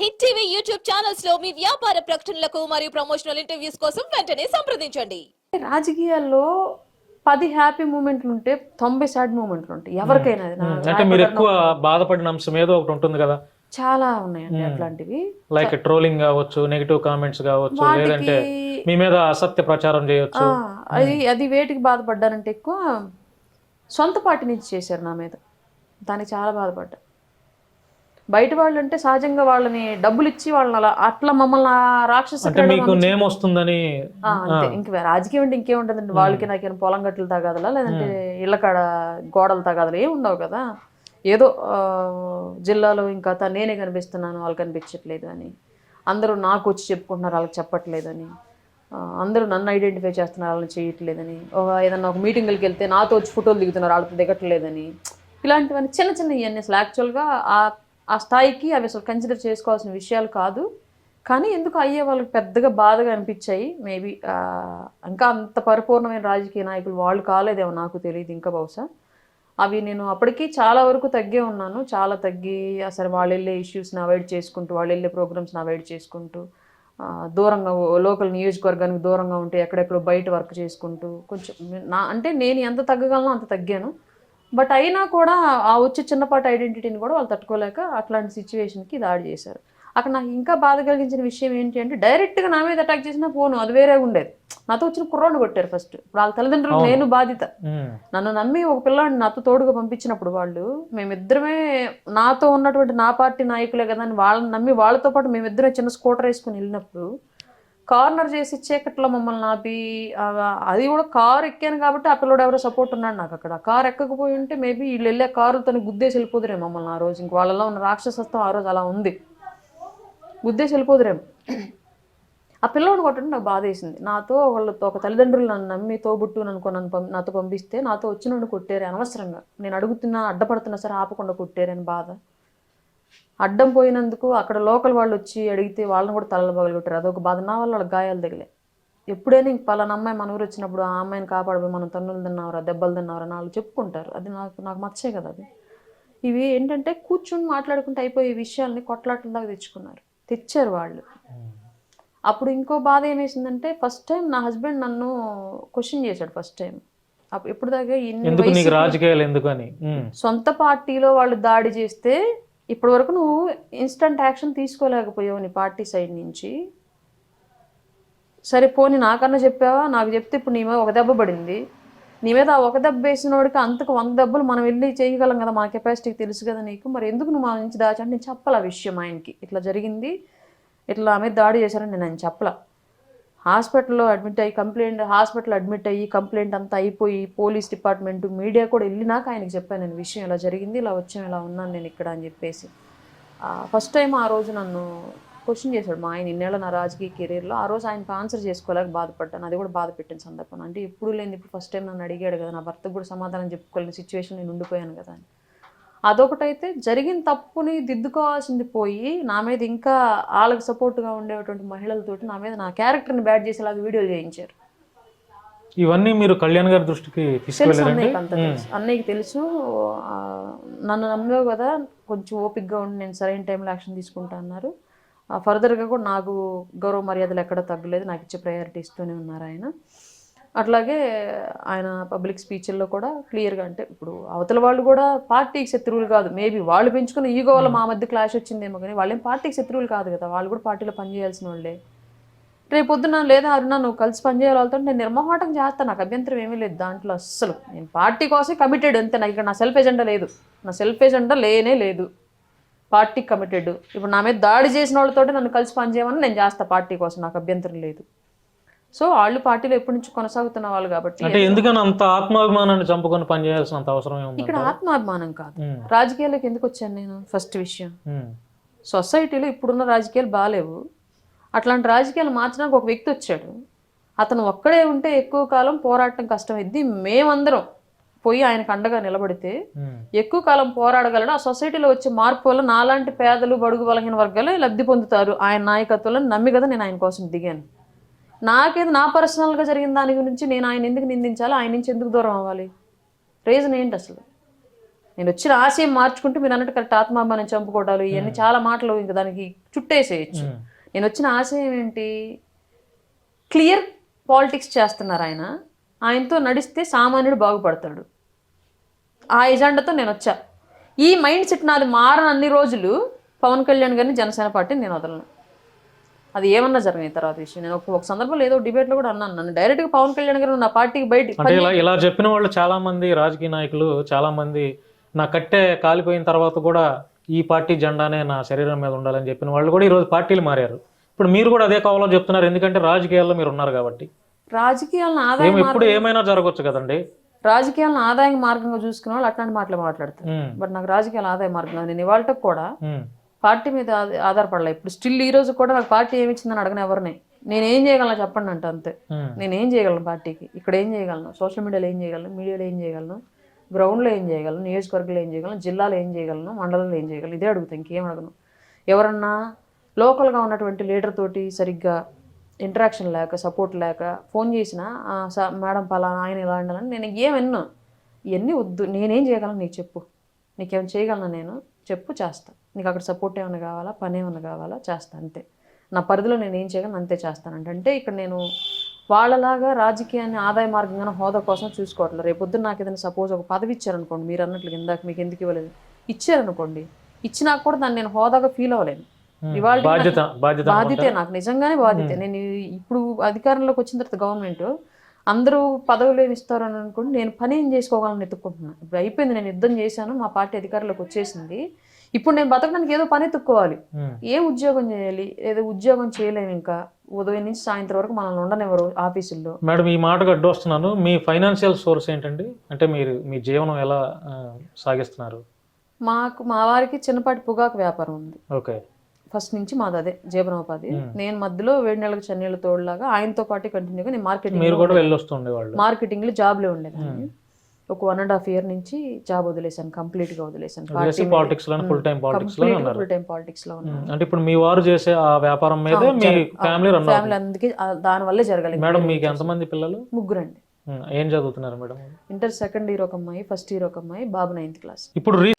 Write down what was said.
Hit TV YouTube ఛానల్స్లో మీ వ్యాపార ప్రకటనలకు మరియు ప్రమోషనల్ ఇంటర్వ్యూస్ కోసం వెంటనే సంప్రదించండి. రాజకీయాల్లో పది హ్యాపీ మూమెంట్లు ఉంటే తొంభై సాడ్ మూమెంట్లు ఉంటాయి. ఎవరికైనా అది. నా ఉమ్, అంటే మీరు ఎక్కువ బాధపడిన అంశం ఏదో ఒకటి ఉంటుంది కదా. చాలా ఉన్నాయండి అట్లాంటివి. లైక్ ట్రోలింగ్ కావచ్చు నెగిటివ్ కామెంట్స్ కావచ్చు లేదంటే మీ మీద అసత్య ప్రచారం చేయొచ్చు. ఆ, అది అది వేటికి బాధపడ్డానంటే ఎక్కువ సొంత పార్టీ నుంచి చేశారు నా మీద. దానికి చాలా బాధపడ్డా. బయట వాళ్ళు అంటే సహజంగా వాళ్ళని డబ్బులు ఇచ్చి వాళ్ళని అలా అట్లా మమ్మల్ని రాక్షస నేమ్ వస్తుందని అంతే. ఇంక రాజకీయం అంటే ఇంకేముంటదండి వాళ్ళకి నాకేమైనా పొలం గట్లు తగాదలా? లేదంటే ఇళ్ళ కాడ గోడలు తగాదలు? ఏమి ఉండవు కదా? ఏదో జిల్లాలో ఇంకా నేనే కనిపిస్తున్నాను వాళ్ళు కనిపించట్లేదు అని. అందరూ నాకు వచ్చి చెప్పుకుంటున్నారు వాళ్ళకి చెప్పట్లేదని. అందరూ నన్ను ఐడెంటిఫై చేస్తున్నారు వాళ్ళని చేయట్లేదని. ఒక ఏదన్నా ఒక మీటింగ్కి వెళ్తే నాతో వచ్చి ఫోటోలు దిగుతున్నారు వాళ్ళతో దిగట్లేదని. ఇలాంటివన్నీ చిన్న చిన్న ఇవన్నీ అసలు యాక్చువల్గా ఆ ఆ స్థాయికి అవి అసలు కన్సిడర్ చేసుకోవాల్సిన విషయాలు కాదు. కానీ ఎందుకు అయ్యే వాళ్ళకి పెద్దగా బాధగా అనిపించాయి? మేబీ ఇంకా అంత పరిపూర్ణమైన రాజకీయ నాయకులు వాళ్ళు కాలేదేమో నాకు తెలియదు ఇంకా బహుశా. అవి నేను అప్పటికి చాలా వరకు తగ్గే ఉన్నాను. చాలా తగ్గి అసలు వాళ్ళు వెళ్ళే ఇష్యూస్ని అవాయిడ్ చేసుకుంటూ వాళ్ళు వెళ్ళే ప్రోగ్రామ్స్ని అవాయిడ్ చేసుకుంటూ దూరంగా లోకల్ నియోజకవర్గానికి దూరంగా ఉంటే ఎక్కడెక్కడో బయట వర్క్ చేసుకుంటూ కొంచెం నా అంటే నేను ఎంత తగ్గగలనో అంత తగ్గాను. బట్ అయినా కూడా ఆ వచ్చే చిన్నపాటి ఐడెంటిటీని కూడా వాళ్ళు తట్టుకోలేక అట్లాంటి సిచ్యువేషన్కి దాడి చేశారు. అక్కడ నాకు ఇంకా బాధ కలిగించిన విషయం ఏంటి అంటే డైరెక్ట్గా నా మీద అటాక్ చేసిన పోను అది వేరే ఉండేది. నాతో వచ్చిన కుర్రోని కొట్టారు ఫస్ట్. ఇప్పుడు వాళ్ళ తల్లిదండ్రులు నేను బాధిత. నన్ను నమ్మి ఒక పిల్లాడిని నాతో తోడుగా పంపించినప్పుడు వాళ్ళు మేమిద్దరమే నాతో ఉన్నటువంటి నా పార్టీ నాయకులే కదా అని వాళ్ళని నమ్మి వాళ్ళతో పాటు మేమిద్దరం చిన్న స్కూటర్ వేసుకుని వెళ్ళినప్పుడు కార్నర్ చేసి చీకట్లో మమ్మల్ని ఆపి అది కూడా కారు ఎక్కాను కాబట్టి ఆ పిల్లడు ఎవరో సపోర్ట్ ఉన్నాడు నాకు అక్కడ. కారు ఎక్కకపోయి ఉంటే మేబీ వీళ్ళు వెళ్ళే కారుతో గుద్దేసి వెళ్ళిపోదురే మమ్మల్ని ఆ రోజు. ఇంక వాళ్ళలో ఉన్న రాక్షసత్వం ఆ రోజు అలా ఉంది. గుద్దేసి వెళ్ళిపోదురేమో. ఆ పిల్లోని కొట్టడం నాకు బాధ వేసింది. నాతో వాళ్ళతో ఒక తల్లిదండ్రులు నన్ను నమ్మి తోబుట్టు అనుకో నన్ను పం- నాతో పంపిస్తే నాతో వచ్చిన కొట్టారు అనవసరంగా. నేను అడుగుతున్నా అడ్డపడుతున్నా సరే ఆపకుండా కొట్టారని బాధ. అడ్డం పోయినందుకు అక్కడ లోకల్ వాళ్ళు వచ్చి అడిగితే వాళ్ళని కూడా తలలు పగలు కొట్టారు అదొక బాధ. నా వల్ల వాళ్ళకి గాయాలు తగిలే ఎప్పుడైనా ఇంక పలానా అమ్మాయి మన ఊరు వచ్చినప్పుడు ఆ అమ్మాయిని కాపాడబోయి మనం తన్నులు తిన్నావరా దెబ్బలు తిన్నావరా అని వాళ్ళు చెప్పుకుంటారు. అది నాకు నాకు మచ్చే కదా అది. ఇవి ఏంటంటే కూర్చుని మాట్లాడుకుంటే అయిపోయే విషయాల్ని కొట్లాటల దాకా తెచ్చుకున్నారు. తెచ్చారు వాళ్ళు. అప్పుడు ఇంకో బాధ ఏమేసిందంటే ఫస్ట్ టైం నా హస్బెండ్ నన్ను క్వశ్చన్ చేశాడు ఫస్ట్ టైం అప్పుడు ఎప్పుడు దాకా రాజకీయాలు సొంత పార్టీలో వాళ్ళు దాడి చేస్తే ఇప్పటి వరకు నువ్వు ఇన్స్టంట్ యాక్షన్ తీసుకోలేకపోయావు నీ పార్టీ సైడ్ నుంచి. సరే పోనీ నాకన్నా చెప్పావా? నాకు చెప్తే ఇప్పుడు నీ మీద ఒక దెబ్బ పడింది. నీ మీద ఒక దెబ్బ వేసినోడికి అంతకు వంద దెబ్బలు మనం వెళ్ళి చేయగలం కదా మా కెపాసిటీకి తెలుసు కదా నీకు. మరి ఎందుకు నువ్వు మా నుంచి దాచంటే నేను చెప్పాల విషయం ఆయనకి. ఇట్లా జరిగింది ఇట్లా ఆమె దాడి చేశారని నేను ఆయన చెప్పలా. హాస్పిటల్లో అడ్మిట్ అయ్యి కంప్లైంట్ హాస్పిటల్ అడ్మిట్ అయ్యి కంప్లైంట్ అంతా అయిపోయి పోలీస్ డిపార్ట్మెంట్ మీడియా కూడా వెళ్ళినాక ఆయనకి చెప్పాను నేను విషయం ఇలా జరిగింది ఇలా వచ్చాను ఇలా ఉన్నాను నేను ఇక్కడ అని చెప్పేసి. ఫస్ట్ టైం ఆ రోజు నన్ను క్వశ్చన్ చేశాడు మా ఆయన ఇన్నేళ్ళ నా రాజకీయ కెరీర్లో ఆ రోజు ఆయనకు ఆన్సర్ చేసుకోలేక బాధపడ్డాను. అది కూడా బాధ పెట్టిన సందర్భం. అంటే ఎప్పుడు లేని ఇప్పుడు ఫస్ట్ టైం నన్ను అడిగాడు కదా నా భర్త కూడా సమాధానం చెప్పుకోలేని సిచ్యువేషన్ నేను ఉండిపోయాను కదా అని. అదొకటైతే జరిగిన తప్పుని దిద్దుకోవాల్సింది పోయి నా మీద ఇంకా వాళ్ళకి సపోర్ట్గా ఉండేటువంటి మహిళలతోటి నా మీద నా క్యారెక్టర్ని బ్యాడ్ చేసేలాగా వీడియోలు చేయించారు. ఇవన్నీ మీరు కళ్యాణ్ గారి దృష్టికి తెలుసు అన్నయ్యకి అంత తెలుసు. అన్నయ్యకి తెలుసు. నన్ను నమ్మావు కదా కొంచెం ఓపిక్గా ఉండి నేను సరైన టైంలో యాక్షన్ తీసుకుంటా అన్నారు. ఫర్దర్గా కూడా నాకు గౌరవ మర్యాదలు ఎక్కడ తగ్గలేదు. నాకు ఇచ్చే ప్రయారిటీ ఇస్తూనే ఉన్నారు ఆయన. అట్లాగే ఆయన పబ్లిక్ స్పీచ్ల్లో కూడా క్లియర్గా అంటే ఇప్పుడు అవతల వాళ్ళు కూడా పార్టీకి శత్రువులు కాదు. మేబీ వాళ్ళు పెంచుకున్న ఈగో వల్ల మా మధ్య క్లాష్ వచ్చిందేమో కానీ వాళ్ళేం పార్టీకి శత్రువులు కాదు కదా. వాళ్ళు కూడా పార్టీలో పనిచేయాల్సిన వాళ్ళే. రేపు పొద్దున లేదా అరుణ నువ్వు కలిసి పనిచేయాలి వాళ్ళతో నేను నిర్మోహాటం చేస్తాను నాకు అభ్యంతరం ఏమీ లేదు దాంట్లో అస్సలు. నేను పార్టీ కోసం కమిటెడ్ అంతే. నాకు ఇక్కడ నా సెల్ఫ్ ఎజెండా లేదు. నా సెల్ఫ్ ఎజెండా లేనే లేదు. పార్టీ కమిటెడ్ ఇప్పుడు నా మీద దాడి చేసిన వాళ్ళతో నన్ను కలిసి పనిచేయమని నేను చేస్తా. పార్టీ కోసం నాకు అభ్యంతరం లేదు. సో వాళ్ళు పార్టీలో ఎప్పటి నుంచి కొనసాగుతున్న వాళ్ళు కాబట్టి అంటే ఎందుకని అంత ఆత్మాభిమానాన్ని చంపుకొని పనిచేయాల్సినంత అవసరం ఇక్కడ ఆత్మాభిమానం కాదు. రాజకీయాలకు ఎందుకు వచ్చాను నేను? ఫస్ట్ విషయం. సొసైటీలో ఇప్పుడున్న రాజకీయాలు బాగాలేవు. అట్లాంటి రాజకీయాలు మార్చడానికి ఒక వ్యక్తి వచ్చాడు. అతను ఒక్కడే ఉంటే ఎక్కువ కాలం పోరాటం కష్టమైద్ది. మేమందరం పోయి ఆయనకు అండగా నిలబడితే. ఎక్కువ కాలం పోరాడగలడు. ఆ సొసైటీలో వచ్చే మార్పు వల్ల నాలాంటి పేదలు బడుగు బలహీన వర్గాలు లబ్ధి పొందుతారు. ఆయన నాయకత్వంలో నమ్మి కదా నేను ఆయన కోసం దిగాను. నాకేది నా పర్సనల్గా జరిగిన దాని గురించి నేను ఆయన ఎందుకు నిందించాలి ఆయన నుంచి ఎందుకు దూరం అవ్వాలి? రీజన్ ఏంటి అసలు? నేను వచ్చిన ఆశయం మార్చుకుంటే మీరు అన్నట్టు కరెక్ట్ ఆత్మాభిమానం చంపుకోవడాలు ఇవన్నీ చాలా మాటలు ఇంకా దానికి చుట్టేసేయచ్చు. నేను వచ్చిన ఆశయం ఏంటి? క్లియర్ పాలిటిక్స్ చేస్తున్నారు ఆయన. ఆయనతో నడిస్తే సామాన్యుడు బాగుపడతాడు. ఆ ఎజెండాతో నేను వచ్చా. ఈ మైండ్ సెట్ నాది మారని అన్ని రోజులు పవన్ కళ్యాణ్ గారిని జనసేన పార్టీని నేను వదలను. అది ఏమన్నా జరిగిన తర్వాత విషయం? నేను ఒక సందర్భంలో ఏదో డిబేట్లో కూడా అన్నాను. నన్ను డైరెక్ట్గా పవన్ కళ్యాణ్ గారు నా పార్టీకి బయట అంటే ఇలా ఇలా చెప్పిన వాళ్ళు చాలా మంది రాజకీయ నాయకులు చాలా మంది నా కట్టె కాలిపోయిన తర్వాత కూడా ఈ పార్టీ జెండానే నా శరీరం మీద ఉండాలని చెప్పిన వాళ్ళు కూడా ఈరోజు పార్టీలు మారారు. ఇప్పుడు మీరు కూడా అదే కావాలో చెప్తున్నారు. ఎందుకంటే రాజకీయాల్లో మీరు ఉన్నారు కాబట్టి. రాజకీయాలను ఆదాయం ఎప్పుడు ఏమైనా జరగవచ్చు కదండి. రాజకీయాలను ఆదాయ మార్గంగా చూసుకునే వాళ్ళు అట్లాంటి మాటలు మాట్లాడతారు. బట్ నాకు రాజకీయాల ఆదాయ మార్గం నేను ఇవాళ కూడా పార్టీ మీద ఆధ- ఆధారపడలే. ఇప్పుడు స్టిల్ ఈ రోజు కూడా నాకు పార్టీ ఏమి ఇచ్చిందని అడగను ఎవరిని. నేను ఏం చేయగలను చెప్పండి అంటే అంతే. నేను ఏం చేయగలను పార్టీకి? ఇక్కడ ఏం చేయగలను? సోషల్ మీడియాలో ఏం చేయగలను? మీడియాలో ఏం చేయగలను? గ్రౌండ్లో ఏం చేయగలను? నియోజకవర్గంలో ఏం చేయగలను? జిల్లాలో ఏం చేయగలను? మండలంలో ఏం చేయగలను? ఇదే అడుగుతాను ఇంకేం అడగను. ఎవరన్నా లోకల్గా ఉన్నటువంటి లీడర్ తోటి సరిగ్గా ఇంటరాక్షన్ లేక సపోర్ట్ లేక ఫోన్ చేసినా "ఆ, సా- మేడం పలానా ఆయన ఇలా ఉండాలని నేను ఏం విన్నా. ఇవన్నీ వద్దు. నేనేం చేయగలను నీకు చెప్పు. నీకేమైనా చేయగలను నేను? చెప్పు చేస్తా. నీకు అక్కడ సపోర్ట్ ఏమైనా కావాలా? పని ఏమైనా కావాలా? చేస్తా అంతే. నా పరిధిలో నేను ఏం చేయగలను అంతే చేస్తానంటే అంటే ఇక్కడ నేను వాళ్ళలాగా రాజకీయాన్ని ఆదాయ మార్గంగా హోదా కోసం చూసుకోవట్లేదు. రేపు పొద్దున్న నాకు ఏదైనా సపోజ్ ఒక పదవి ఇచ్చారనుకోండి మీరు అన్నట్లు ఇందాక మీకు ఎందుకు ఇవ్వలేదు? ఇచ్చారనుకోండి. ఇచ్చినా కూడా దాన్ని నేను హోదాగా ఫీల్ అవ్వలేను. ఇవాళ బాధ్యతే నాకు. నిజంగానే బాధ్యత. నేను ఇప్పుడు అధికారంలోకి వచ్చిన తర్వాత గవర్నమెంట్ అందరూ పదవులు ఏమి ఇస్తారు అని అనుకోండి నేను పని ఏం చేసుకోగలను ఎత్తుక్కుంటున్నాను ఇప్పుడు అయిపోయింది నేను యుద్ధం చేశాను మా పార్టీ అధికారంలోకి వచ్చేసింది. ఇప్పుడు నేను బతకడానికి ఏదో పని ఎత్తుక్కోవాలి. ఏం ఉద్యోగం చేయాలి? ఏదో ఉద్యోగం చేయలేము ఇంకా. ఉదయం నుంచి సాయంత్రం వరకు మనల్ని ఉండనివ్వరు ఆఫీసుల్లో. మేడం ఈ మాటకు అడ్డు వస్తున్నాను మీ ఫైనాన్షియల్ సోర్స్ ఏంటండి? అంటే మీరు మీ జీవనం ఎలా సాగిస్తున్నారు? మాకు మా వారికి చిన్నపాటి పొగాకు వ్యాపారం ఉంది. ఓకే. ఫస్ట్ నుంచి మాది అదే జీవనోపాధి. నేను మధ్యలో వేడి నెలలకు చన్నీళ్ళ తోడులాగా ఆయనతో పాటు కంటిన్యూగా నేను మార్కెటింగ్ మీరు కూడా మార్కెటింగ్లో జాబ్లో ఉండేదాన్ని. ఒక వన్ అండ్ హాఫ్ ఇయర్ నుంచి జాబ్ వదిలేశాను కంప్లీట్గా వదిలేశాను. పాలిటిక్స్లో ఫుల్ టైం పాలిటిక్స్లో ఉన్నారు. ఫుల్ టైం పాలిటిక్స్లో అంటే ఇప్పుడు మీ వారు చేసే ఆ వ్యాపారం మీదే మీ ఫ్యామిలీ రన్ ఫ్యామిలీ అందుకే దాని వల్లే జరగలేదు. మేడం మీకు ఎంతమంది పిల్లలు? ముగ్గురండి. ఏం చదువుతున్నారు మేడం? ఇంటర్ సెకండ్ ఇయర్ ఒక అమ్మాయి ఫస్ట్ ఇయర్ ఒక అమ్మాయి బాబు నైన్త్ క్లాస్ ఇప్పుడు రీ